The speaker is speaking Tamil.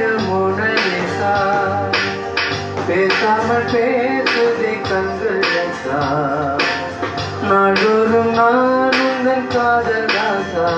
யமுனேசா பேசாமல் பேசுதே கண்களேசா நாள்தோறும் நான் உந்தன் காதலாசா